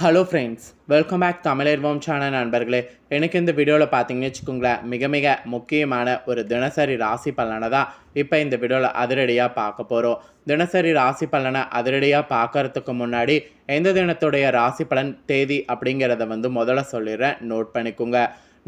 Hello friends welcome back Tamilarvom channel நண்பர்களே. எனக்கு இந்த வீடியோவில் பார்த்தீங்கன்னு வச்சுக்கோங்களேன் மிக மிக முக்கியமான ஒரு தினசரி ராசி பலனை தான் இப்போ இந்த வீடியோவில் அதிரடியாக பார்க்க போகிறோம் தினசரி ராசி பலனை அதிரடியாக பார்க்கறதுக்கு முன்னாடி எந்த தினத்துடைய ராசி பலன் தேதி அப்படிங்கிறத வந்து முதல்ல சொல்லிடுறேன். நோட் பண்ணிக்கோங்க.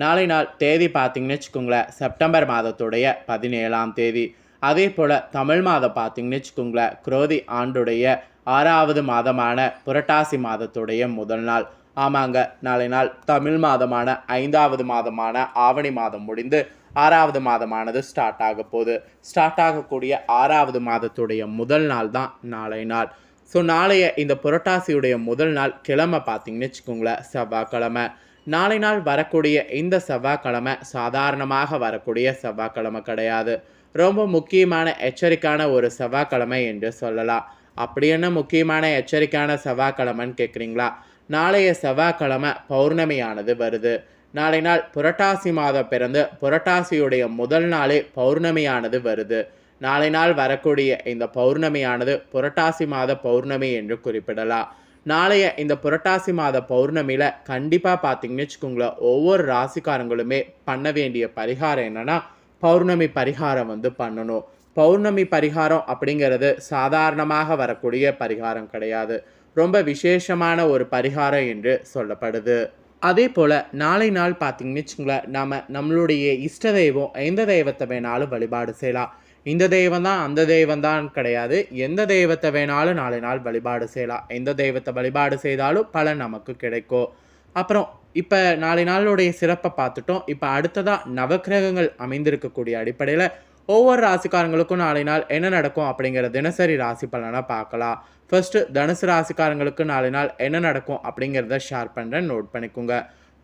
நாளை நாள் தேதி பார்த்தீங்கன்னு வச்சுக்கோங்களேன் செப்டம்பர் மாதத்துடைய பதினேழாம் தேதி. அதே போல் தமிழ் மாதம் பார்த்தீங்கன்னு வச்சுக்கோங்களேன் குரோதி ஆண்டுடைய ஆறாவது மாதமான புரட்டாசி மாதத்துடைய முதல் நாள். ஆமாங்க நாளை நாள் தமிழ் மாதமான ஐந்தாவது மாதமான ஆவணி மாதம் முடிந்து ஆறாவது மாதமானது ஸ்டார்ட் ஆக போகுது. ஸ்டார்ட் ஆகக்கூடிய ஆறாவது மாதத்துடைய முதல் நாள் தான் நாளை நாள். ஸோ நாளைய இந்த புரட்டாசியுடைய முதல் நாள் கிழமை பார்த்தீங்கன்னு வச்சுக்கோங்களேன் செவ்வாய்க்கிழமை. நாளை நாள் வரக்கூடிய இந்த செவ்வாய்க்கிழமை சாதாரணமாக வரக்கூடிய செவ்வாய்க்கிழமை கிடையாது. ரொம்ப முக்கியமான எச்சரிக்கையான ஒரு செவ்வாய்க்கிழமை என்று சொல்லலாம். அப்படி என்ன முக்கியமான எச்சரிக்கையான செவ்வாய்க்கிழமைன்னு கேட்குறீங்களா நாளைய செவ்வாய்க்கிழமை பௌர்ணமியானது வருது. நாளை நாள் புரட்டாசி மாதம் பிறந்து புரட்டாசியுடைய முதல் நாளே பௌர்ணமியானது வருது. நாளை நாள் வரக்கூடிய இந்த பௌர்ணமியானது புரட்டாசி மாத பௌர்ணமி என்று குறிப்பிடலாம். நாளைய இந்த புரட்டாசி மாத பௌர்ணமியில் கண்டிப்பாக பார்த்தீங்கன்னு வச்சுக்கோங்களேன் ஒவ்வொரு ராசிக்காரங்களுமே பண்ண வேண்டிய பரிகாரம் என்னென்னா பௌர்ணமி பரிகாரம் வந்து பண்ணணும். பௌர்ணமி பரிகாரம் அப்படிங்கிறது சாதாரணமாக வரக்கூடிய பரிகாரம் கிடையாது. ரொம்ப விசேஷமான ஒரு பரிகாரம் என்று சொல்லப்படுது. அதே போல் நாளை நாள் பார்த்தீங்கன்னு வச்சுங்களேன் நாம் நம்மளுடைய இஷ்ட தெய்வம் எந்த தெய்வத்தை வேணாலும் வழிபாடு செய்யலாம். இந்த தெய்வம் தான் அந்த தெய்வம் தான் கிடையாது. எந்த தெய்வத்தை வேணாலும் நாளை நாள் வழிபாடு செய்யலாம். எந்த தெய்வத்தை வழிபாடு செய்தாலும் பலன் நமக்கு கிடைக்கும். அப்புறம் இப்போ நாளை நாளுடைய சிறப்பை பார்த்துட்டோம். இப்போ அடுத்ததாக நவக்கிரகங்கள் அமைந்திருக்கக்கூடிய அடிப்படையில் ஒவ்வொரு ராசிக்காரங்களுக்கும் நாளை நாள் என்ன நடக்கும் அப்படிங்கிற தினசரி ராசி பலனை பார்க்கலாம். ஃபர்ஸ்ட்டு தனுசு ராசிக்காரங்களுக்கு நாளை நாள் என்ன நடக்கும் அப்படிங்கிறத ஷேர் பண்ணுறேன் நோட் பண்ணிக்கோங்க.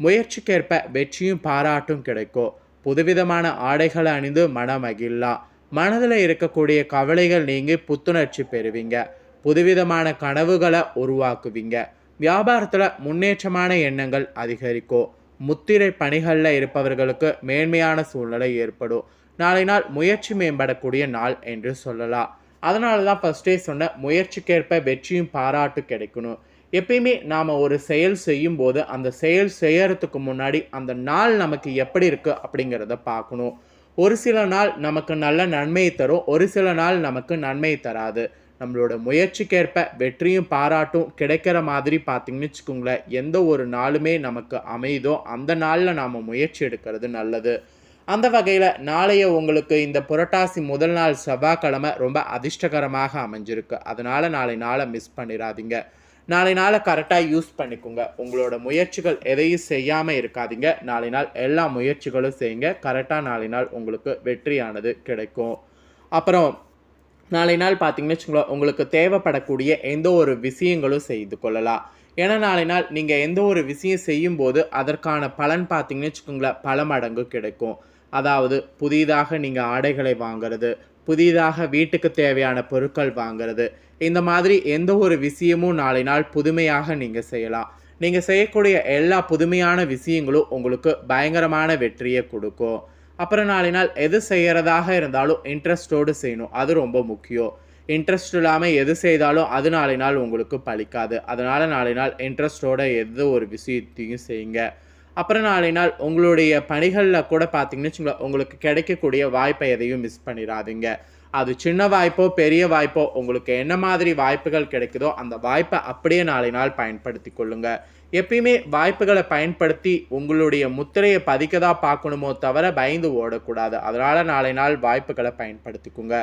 முயற்சிக்கேற்ப வெற்றியும் பாராட்டும் கிடைக்கும். புதுவிதமான ஆடைகளை அணிந்து மனமகிழலாம். மனதில் இருக்கக்கூடிய கவலைகள் நீங்கி புத்துணர்ச்சி பெறுவீங்க. புதுவிதமான கனவுகளை உருவாக்குவீங்க. வியாபாரத்தில் முன்னேற்றமான எண்ணங்கள் அதிகரிக்கும். முத்திரை பணிகளில் இருப்பவர்களுக்கு மேன்மையான சூழ்நிலை ஏற்படும். நாளை நாள் முயற்சி மேம்படக்கூடிய நாள் என்று சொல்லலாம். அதனால தான் ஃபஸ்ட்டே சொன்ன முயற்சிக்கேற்ப வெற்றியும் பாராட்டு கிடைக்கணும். எப்பயுமே நாம் ஒரு செயல் செய்யும் போது அந்த செயல் செய்யறதுக்கு முன்னாடி அந்த நாள் நமக்கு எப்படி இருக்குது அப்படிங்கிறத பார்க்கணும். ஒரு சில நாள் நமக்கு நல்ல நன்மையை தரும் ஒரு சில நாள் நமக்கு நன்மையை தராது. நம்மளோட முயற்சிக்கேற்ப வெற்றியும் பாராட்டும் கிடைக்கிற மாதிரி பார்த்திங்கன்னு வச்சுக்கோங்களேன் எந்த ஒரு நாளுமே நமக்கு அமையுதோ அந்த நாளில் நாம் முயற்சி எடுக்கிறது நல்லது. அந்த வகையில் நாளைய உங்களுக்கு இந்த புரட்டாசி முதல் நாள் செவ்வாய்க்கிழமை ரொம்ப அதிர்ஷ்டகரமாக அமைஞ்சிருக்கு. அதனால் நாளை நாளை மிஸ் பண்ணிடாதீங்க நாளை நாளை கரெக்டாக யூஸ் பண்ணிக்கோங்க. உங்களோட முயற்சிகள் எதையும் செய்யாமல் இருக்காதீங்க. நாளை நாள் எல்லா முயற்சிகளும் செய்யுங்க. கரெக்டாக நாளை நாள் உங்களுக்கு வெற்றியானது கிடைக்கும். அப்புறம் நாளை நாள் பார்த்தீங்கன்னு வச்சுக்கோங்களேன் உங்களுக்கு தேவைப்படக்கூடிய எந்த ஒரு விஷயங்களும் செய்து கொள்ளலாம். ஏன்னா நாளை நாள் நீங்கள் எந்த ஒரு விஷயம் செய்யும்போது அதற்கான பலன் பார்த்தீங்கன்னு வச்சுக்கோங்களேன் பல மடங்கு கிடைக்கும். அதாவது புதிதாக நீங்கள் ஆடைகளை வாங்குறது புதிதாக வீட்டுக்கு தேவையான பொருட்கள் வாங்குறது இந்த மாதிரி எந்த ஒரு விஷயமும் நாளை நாள் புதுமையாக நீங்கள் செய்யலாம். நீங்கள் செய்யக்கூடிய எல்லா புதுமையான விஷயங்களும் உங்களுக்கு பயங்கரமான வெற்றியை கொடுக்கும். அப்புறம் நாளை நாள் எது செய்கிறதாக இருந்தாலும் இன்ட்ரெஸ்டோடு செய்யணும். அது ரொம்ப முக்கியம். இன்ட்ரெஸ்ட் இல்லாமல் எது செய்தாலும் அது நாளை நாள் உங்களுக்கு பழிக்காது. அதனால் நாளை நாள் இன்ட்ரெஸ்டோட எந்த ஒரு விஷயத்தையும் செய்யுங்க. அப்புறம் நாளை நாள் உங்களுடைய பணிகளில் கூட பார்த்தீங்கன்னு வச்சுங்களேன் உங்களுக்கு கிடைக்கக்கூடிய வாய்ப்பை எதையும் மிஸ் பண்ணிடாதீங்க. அது சின்ன வாய்ப்போ பெரிய வாய்ப்போ உங்களுக்கு என்ன மாதிரி வாய்ப்புகள் கிடைக்குதோ அந்த வாய்ப்பை அப்படியே நாளை நாள் பயன்படுத்தி கொள்ளுங்க. எப்பயுமே வாய்ப்புகளை பயன்படுத்தி உங்களுடைய முத்திரையை பதிக்கதா பார்க்கணுமோ தவிர பயந்து ஓடக்கூடாது. அதனால் நாளை நாள் வாய்ப்புகளை பயன்படுத்திக்குங்க.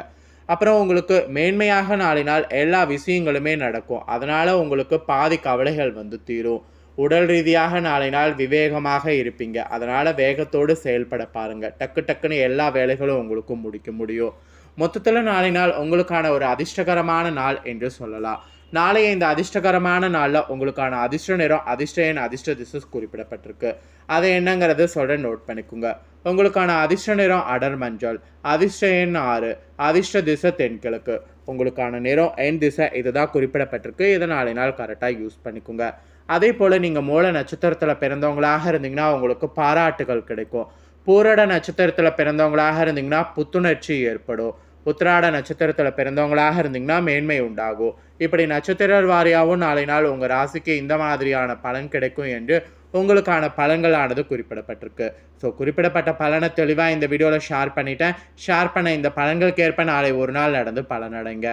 அப்புறம் உங்களுக்கு மேன்மையாக நாளை நாள் எல்லா விஷயங்களுமே நடக்கும். அதனால் உங்களுக்கு பாதி கவலைகள் வந்து தீரும். உடல் ரீதியாக நாளை நாள் விவேகமாக இருப்பீங்க. அதனால் வேகத்தோடு செயல்பட பாருங்கள் டக்கு டக்குன்னு எல்லா வேலைகளும் உங்களுக்கும் முடிக்க முடியும். மொத்தத்தில் நாளை நாள் உங்களுக்கான ஒரு அதிர்ஷ்டகரமான நாள் என்று சொல்லலாம். நாளைய இந்த அதிர்ஷ்டகரமான நாளில் உங்களுக்கான அதிர்ஷ்ட நிறம் அதிர்ஷ்ட எண் அதிர்ஷ்ட திசஸ் குறிப்பிடப்பட்டிருக்கு. அதை என்னங்கிறத சொல்ல நோட் பண்ணிக்கோங்க. உங்களுக்கான அதிர்ஷ்ட நிறம் அடர் மஞ்சள் அதிர்ஷ்ட எண் ஆறு அதிர்ஷ்ட திசை தென்கிழக்கு. உங்களுக்கான நிறம் எண் திசை இதுதான் குறிப்பிடப்பட்டிருக்கு. இதை நாளை நாள் கரெக்டாக யூஸ் பண்ணிக்கோங்க. அதே போல் நீங்கள் மூல நட்சத்திரத்தில் பிறந்தவங்களாக இருந்தீங்கன்னா உங்களுக்கு பாராட்டுகள் கிடைக்கும். பூரட நட்சத்திரத்தில் பிறந்தவங்களாக இருந்தீங்கன்னா புத்துணர்ச்சி ஏற்படும். உத்திராட நட்சத்திரத்தில் பிறந்தவங்களாக இருந்தீங்கன்னா மேன்மை உண்டாகும். இப்படி நட்சத்திர வாரியாகவும் நாளை நாள் உங்கள் ராசிக்கு இந்த மாதிரியான பலன் கிடைக்கும் என்று உங்களுக்கான பலன்களானது குறிப்பிடப்பட்டிருக்கு. ஸோ குறிப்பிடப்பட்ட பலனை தெளிவாக இந்த வீடியோவில் ஷேர் பண்ணிட்டேன். ஷேர் பண்ண இந்த பலன்களுக்கு ஏற்ப நாளை ஒரு நாள் நடந்து பலனடைங்க.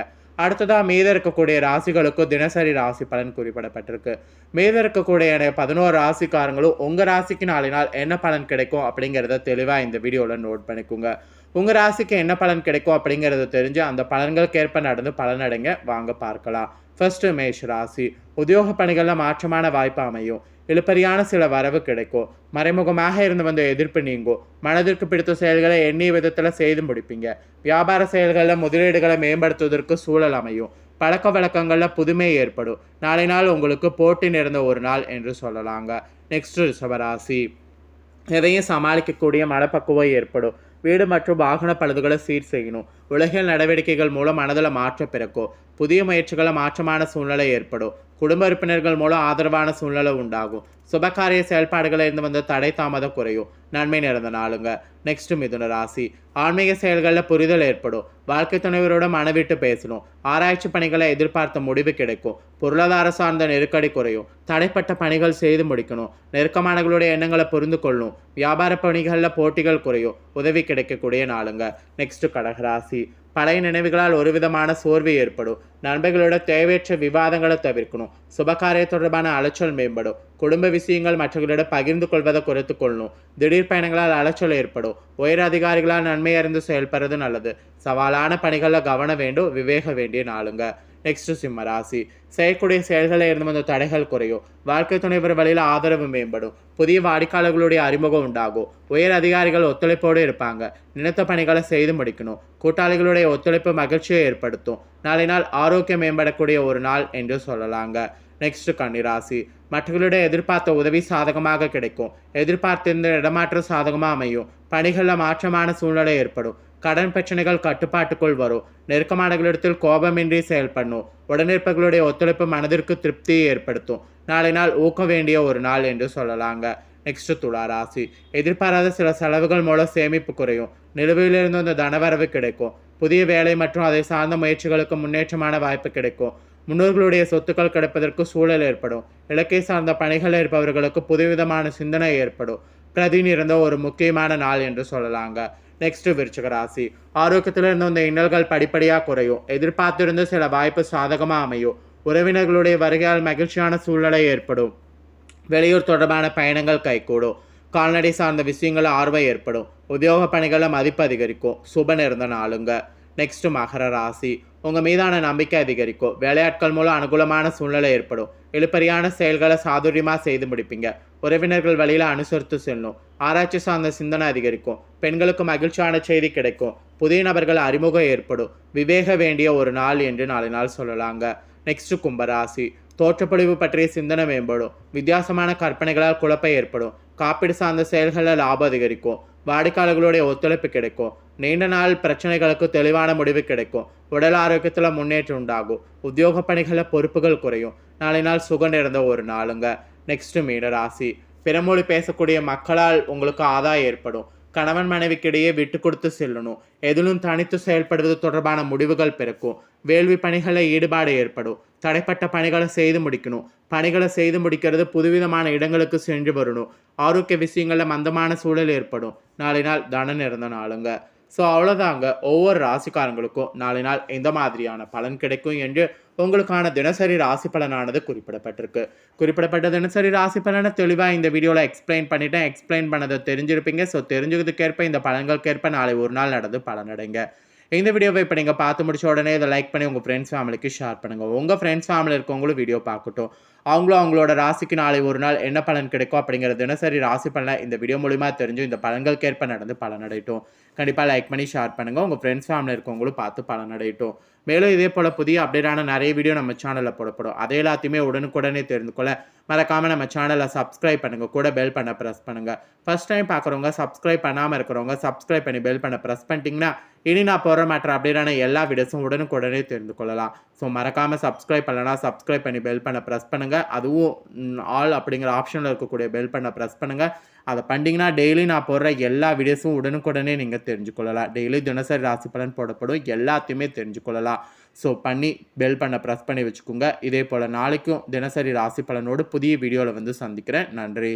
அடுத்ததாக மீத இருக்கக்கூடிய ராசிகளுக்கும் தினசரி ராசி பலன் குறிப்பிடப்பட்டிருக்கு. மீத இருக்கக்கூடிய பதினோரு ராசிக்காரங்களும் உங்கள் ராசிக்கு நாளை நாள் என்ன பலன் கிடைக்கும் அப்படிங்கிறத தெளிவாக இந்த வீடியோவில் நோட் பண்ணிக்கோங்க. உங்கள் ராசிக்கு என்ன பலன் கிடைக்கும் அப்படிங்கிறத தெரிஞ்சு அந்த பலன்களுக்கு ஏற்ப நடந்து பலனடைங்க வாங்க பார்க்கலாம். ஃபர்ஸ்ட் மேஷ் ராசி. உத்தியோக பணிகளில் மாற்றமான வாய்ப்பு அமையும். இழுப்பறியான சில வரவு கிடைக்கும். மறைமுகமாக இருந்து வந்த எதிர்ப்பு நீங்கும். மனதிற்கு பிடித்த செயல்களை எண்ணிய விதத்தில் செய்து முடிப்பீங்க. வியாபார செயல்களில் முதலீடுகளை மேம்படுத்துவதற்கு சூழல் அமையும். பழக்க வழக்கங்களில் புதுமை ஏற்படும். நாளை நாள் உங்களுக்கு போட்டி நிறைந்த ஒரு நாள் என்று சொல்லலாங்க. நெக்ஸ்ட் ரிஷபராசி. எதையும் சமாளிக்கக்கூடிய மனப்பக்குவம் ஏற்படும். வீடு மற்றும் வாகன பழுதுகளை சீர் செய்யணும். உலகியல் நடவடிக்கைகள் மூலம் மனதில் மாற்றம் பிறக்கும். புதிய முயற்சிகளை மாற்றமான சூழ்நிலை ஏற்படும். குடும்ப உறுப்பினர்கள் மூலம் ஆதரவான சூழ்நிலை உண்டாகும். சுபகாரிய செயல்பாடுகளில் இருந்து வந்த தடை தாமதம் குறையும். நன்மை நிறைந்த நாளுங்க. நெக்ஸ்ட் மிதுன ராசி. ஆன்மீக செயல்களில் புரிதல் ஏற்படும். வாழ்க்கை துணைவரோட மனவிட்டு பேசணும். ஆராய்ச்சி பணிகளை எதிர்பார்த்த முடிவு கிடைக்கும். பொருளாதார சார்ந்த நெருக்கடி குறையும். தடைப்பட்ட பணிகள் செய்து முடிக்கணும். நெருக்கமானவர்களுடைய எண்ணங்களை புரிந்து கொள்ளணும். வியாபார பணிகளில் போட்டிகள் குறையும். உதவி கிடைக்கக்கூடிய நாளுங்க. நெக்ஸ்ட் கடகராசி பழைய நினைவுகளால் ஒரு விதமான சோர்வு ஏற்படும். நண்பர்களோட தேவையற்ற விவாதங்களை தவிர்க்கணும். சுபகாரிய தொடர்பான அலைச்சல் மேம்படும். குடும்ப விஷயங்கள் மற்றவர்களிடம் பகிர்ந்து கொள்வதை குறைத்து கொள்ளணும். திடீர் பயணங்களால் அலைச்சல் ஏற்படும். உயர் அதிகாரிகளால் நன்மை அறிந்து செயல்படுறது நல்லது. சவாலான பணிகளில் கவனம் வேண்டும் விவேக வேண்டிய நாளுங்க. நெக்ஸ்ட் சிம்ம ராசி செய்யக்கூடிய செயல்களில் இருந்து வந்த தடைகள் குறையும் வாழ்க்கை துணைவர் வழியில் ஆதரவு மேம்படும் புதிய வாடிக்கையாளர்களுடைய அறிமுகம் உண்டாகும் உயர் அதிகாரிகள் ஒத்துழைப்போடு இருப்பாங்க. நினைத்த பணிகளை செய்து முடிக்கணும். கூட்டாளிகளுடைய ஒத்துழைப்பு மகிழ்ச்சியை ஏற்படுத்தும். நாளை நாள் ஆரோக்கியம் மேம்படக்கூடிய ஒரு நாள் என்று சொல்லலாங்க. நெக்ஸ்ட் கன்னிராசி. மற்றவர்களுடைய எதிர்பார்த்த உதவி சாதகமாக கிடைக்கும். எதிர்பார்த்திருந்த இடமாற்றம் சாதகமாக அமையும். பணிகளில் மாற்றமான சூழ்நிலை ஏற்படும். கடன் பிரச்சனைகள் கட்டுப்பாட்டுக்குள் வரும். நெருக்கமானவர்களிடத்தில் கோபமின்றி செயல்படணும். உடனிருப்பவர்களுடைய ஒத்துழைப்பு மனதிற்கு திருப்தியை ஏற்படுத்தும். நாளை நாள் ஊக்க வேண்டிய ஒரு நாள் என்று சொல்லலாங்க. நெக்ஸ்ட் துலா ராசி. எதிர்பாராத சில செலவுகள் மூலம் சேமிப்பு குறையும். நிலுவையிலிருந்து அந்த தனவரவு கிடைக்கும். புதிய வேலை மற்றும் அதை சார்ந்த முயற்சிகளுக்கு முன்னேற்றமான வாய்ப்பு கிடைக்கும். முன்னோர்களுடைய சொத்துக்கள் கிடைப்பதற்கு சூழல் ஏற்படும். இலக்கை சார்ந்த பணிகள் இருப்பவர்களுக்கு புதுவிதமான சிந்தனை ஏற்படும். பிரதி நிறந்த ஒரு முக்கியமான நாள் என்று சொல்லலாங்க. நெக்ஸ்ட் விருச்சக ராசி. ஆரோக்கியத்தில் இருந்த இந்த இன்னல்கள் படிப்படியாக குறையும். எதிர்பார்த்திருந்த சில வாய்ப்பு சாதகமாக அமையும். உறவினர்களுடைய வருகையால் மகிழ்ச்சியான சூழ்நிலை ஏற்படும். வெளியூர் தொடர்பான பயணங்கள் கைகூடும். கால்நடை சார்ந்த விஷயங்கள் ஆர்வம் ஏற்படும். உத்தியோக பணிகளில் மதிப்பு அதிகரிக்கும். சுப நிறந்த நாளுங்க. நெக்ஸ்ட் மகர ராசி. உங்கள் மீதான நம்பிக்கை அதிகரிக்கும். வேலையாட்கள் மூலம் அனுகூலமான சூழ்நிலை ஏற்படும். எழுப்பறியான செயல்களை சாதுரியமாக செய்து முடிப்பீங்க. உறவினர்கள் வழியில் அனுசரித்து செல்லும். ஆராய்ச்சி சார்ந்த சிந்தனை அதிகரிக்கும். பெண்களுக்கு மகிழ்ச்சியான செய்தி கிடைக்கும். புதிய நபர்கள் அறிமுகம் ஏற்படும். விவேக வேண்டிய ஒரு நாள் என்று நாலு நாள் சொல்லலாங்க. நெக்ஸ்ட் கும்பராசி. தோற்றப்பொழிவு பற்றிய சிந்தனை மேம்படும். வித்தியாசமான கற்பனைகளால் குழப்பம் ஏற்படும். காப்பீடு சார்ந்த செயல்களில் லாபம் அதிகரிக்கும். வாடிக்கையாளர்களுடைய ஒத்துழைப்பு கிடைக்கும். நீண்ட நாள் பிரச்சனைகளுக்கு தெளிவான முடிவு கிடைக்கும். உடல் ஆரோக்கியத்தில் முன்னேற்றம் உண்டாகும். உத்தியோக பணிகளில் பொறுப்புகள் குறையும். நாளை நாள் சுகம் நிறைந்த ஒரு நாளுங்க. நெக்ஸ்ட் மீன ராசி. பிறமொழி பேசக்கூடிய மக்களால் உங்களுக்கு ஆதாயம் ஏற்படும். கணவன் மனைவிக்கிடையே விட்டு கொடுத்து செல்லணும். எதிலும் தனித்து செயல்படுவது தொடர்பான முடிவுகள் பிறக்கும். வேள்வி பணிகளில் ஈடுபாடு ஏற்படும். தடைப்பட்ட பணிகளை செய்து முடிக்கணும். பணிகளை செய்து முடிக்கிறது புதுவிதமான இடங்களுக்கு சென்று வரணும். ஆரோக்கிய விஷயங்களில் மந்தமான சூழல் ஏற்படும். நாளை நாள் தனம் இருந்த நாளுங்க. ஸோ அவ்வளோதாங்க ஒவ்வொரு ராசிக்காரங்களுக்கும் நாளை நாள் எந்த மாதிரியான பலன் கிடைக்கும் என்று உங்களுக்கான தினசரி ராசி பலனானது குறிப்பிடப்பட்டிருக்கு. குறிப்பிடப்பட்ட தினசரி ராசி பலனை தெளிவாக இந்த வீடியோவில் எக்ஸ்பிளைன் பண்ணிட்டேன். எக்ஸ்பிளைன் பண்ணதை தெரிஞ்சிருப்பீங்க. ஸோ தெரிஞ்சதுக்கேற்ப இந்த பலன்களுக்கேற்ப நாளை ஒரு நாள் நடந்து பலனடைங்க. இந்த வீடியோவை இப்போ நீங்கள் பார்த்து முடிச்ச உடனே இதை லைக் பண்ணி உங்கள் ஃப்ரெண்ட்ஸ் ஃபேமிலிக்கு ஷேர் பண்ணுங்கள் உங்கள் ஃப்ரெண்ட்ஸ் ஃபேமிலி இருக்கவங்களும் வீடியோ பார்க்கட்டும். அவங்களும் அவங்களோட ராசிக்கு நாளை ஒரு நாள் என்ன பலன் கிடைக்கும் அப்படிங்கிற தினசரி ராசி பலனை இந்த வீடியோ மூலிமா தெரிஞ்சு இந்த பலன்களுக்கேற்ப நடந்து பலனடையட்டும். கண்டிப்பாக லைக் பண்ணி ஷேர் பண்ணுங்கள் உங்கள் ஃப்ரெண்ட்ஸ் ஃபேமிலி இருக்கவங்களும் பார்த்து பலனடையட்டும். மேலும் இதே போல் புதிய அப்டேட்டான நிறைய வீடியோ நம்ம சேனலில் போடப்படும். அதை எல்லாத்தையுமே உடனுக்குடனே தெரிந்து கொள்ள மறக்காமல் நம்ம சேனலை சப்ஸ்கிரைப் பண்ணுங்கள் கூட பெல் பண்ண ப்ரெஸ் பண்ணுங்கள் ஃபஸ்ட் டைம் பார்க்குறவங்க சப்ஸ்கிரைப் பண்ணாமல் இருக்கிறவங்க சப்ஸ்கிரைப் பண்ணி பெல் பண்ண ப்ரெஸ் பண்ணிட்டீங்கன்னா இனி நான் போகிற மாற்ற அப்டேட்டான எல்லா வீடியோஸும் உடனுக்குடனே தெரிந்து கொள்ளலாம். ஸோ மறக்காமல் சப்ஸ்கிரைப் பண்ணலாம் சப்ஸ்கிரைப் பண்ணி பெல் பண்ண ப்ரெஸ் பண்ணுங்கள் பண்ணுங்கள் அதுவும் ஆல் அப்படிங்கிற ஆப்ஷனில் இருக்கக்கூடிய பெல் பண்ண ப்ரெஸ் பண்ணுங்கள் அதை பண்ணிங்கன்னா டெய்லி நான் போடுற எல்லா வீடியோஸும் உடனுக்குடனே நீங்கள் தெரிஞ்சுக்கொள்ளலாம். டெய்லி தினசரி ராசி பலன் போடப்படும். எல்லாத்தையுமே தெரிஞ்சுக்கொள்ளலாம். ஸோ பண்ணி பெல் பண்ண ப்ரெஸ் பண்ணி வச்சுக்கோங்க. இதே போல் நாளைக்கும் தினசரி ராசி பலனோடு புதிய வீடியோவில் வந்து சந்திக்கிறேன். நன்றி.